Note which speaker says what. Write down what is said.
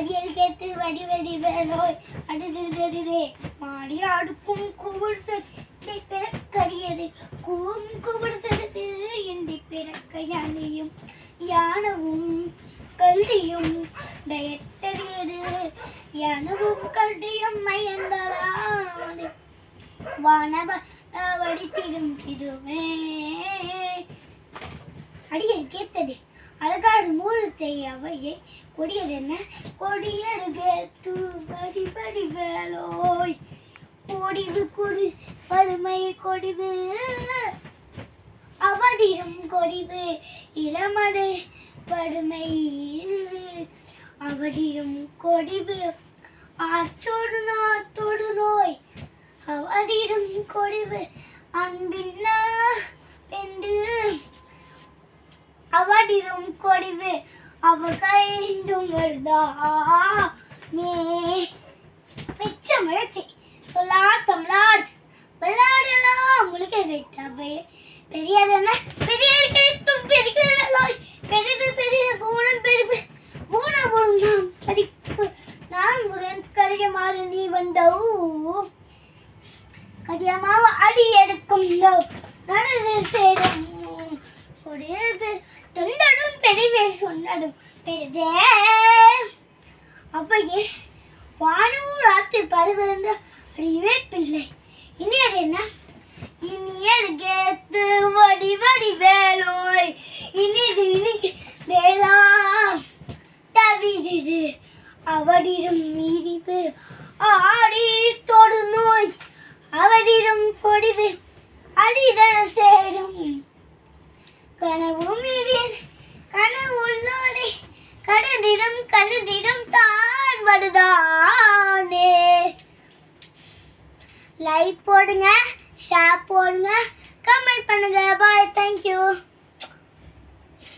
Speaker 1: அடியல் கேத்து வடி வடி வேலோய் அடிதே மாடி அடுக்கும் கூவல் செடி பிறக்கரியது கூவும் கூவல் சடுத்து இந்த பிறக்க யானையும் யானவும் கல்வியும் தயத்தறியது யானவும் கல்வியும் மயந்தராது வானவ வடித்திடும் திருவே. அடியல் கேட்டது. அழகாடு மூலத்தை அவையை கொடியது என்ன கொடியது கேட்டு படி படி வேலோய் கொடிது குறி வறுமை கொடிது. அவடிடும் கொடிவு இளமடை படுமை அவடிடும் கொடிவு ஆற்றோடு நாத்தோடு நோய். அவடிடும் கொடிவு அன்பின்னா என்று அவடிடும் கொடிவு அவ கைண்டும் வருதா நீ மிச்சம் முயற்சி சொல்லா தமிழார் விளையாடலாம் முழுக்க விட்டாவே பெரியது என்ன பெரிய கேட்டும் பெரிய வேலாய் பெரிது பெரிய பூனம் பெரிது பூன பூனம் நாம் படிப்பு நான் முருகன் கரிய மாறு நீ வந்தவு. கரியமாவ அடியே தொண்டடும் பெரியவே சொன்னடும் பெரிதே. அப்பையே வானூர் ராத்திரி பருவந்த அறிவே பிள்ளை இனி அது என்ன? இனி அடுக்கேத்து வடி வடி வேலோய் இனிது இனிக்கு வேலாம் தவிடுது அவடிடும் மீறிவு ஆடி தொடு நோய் அவடிடும் பொடிவு அடிதல் சேரும். கனவும் மீறியன் கடுதிடம் கடுதிடம் தான் வருதானே. லைக் போடுங்க ஷேர் போடுங்க கமெண்ட் பண்ணுங்க. Bye thank you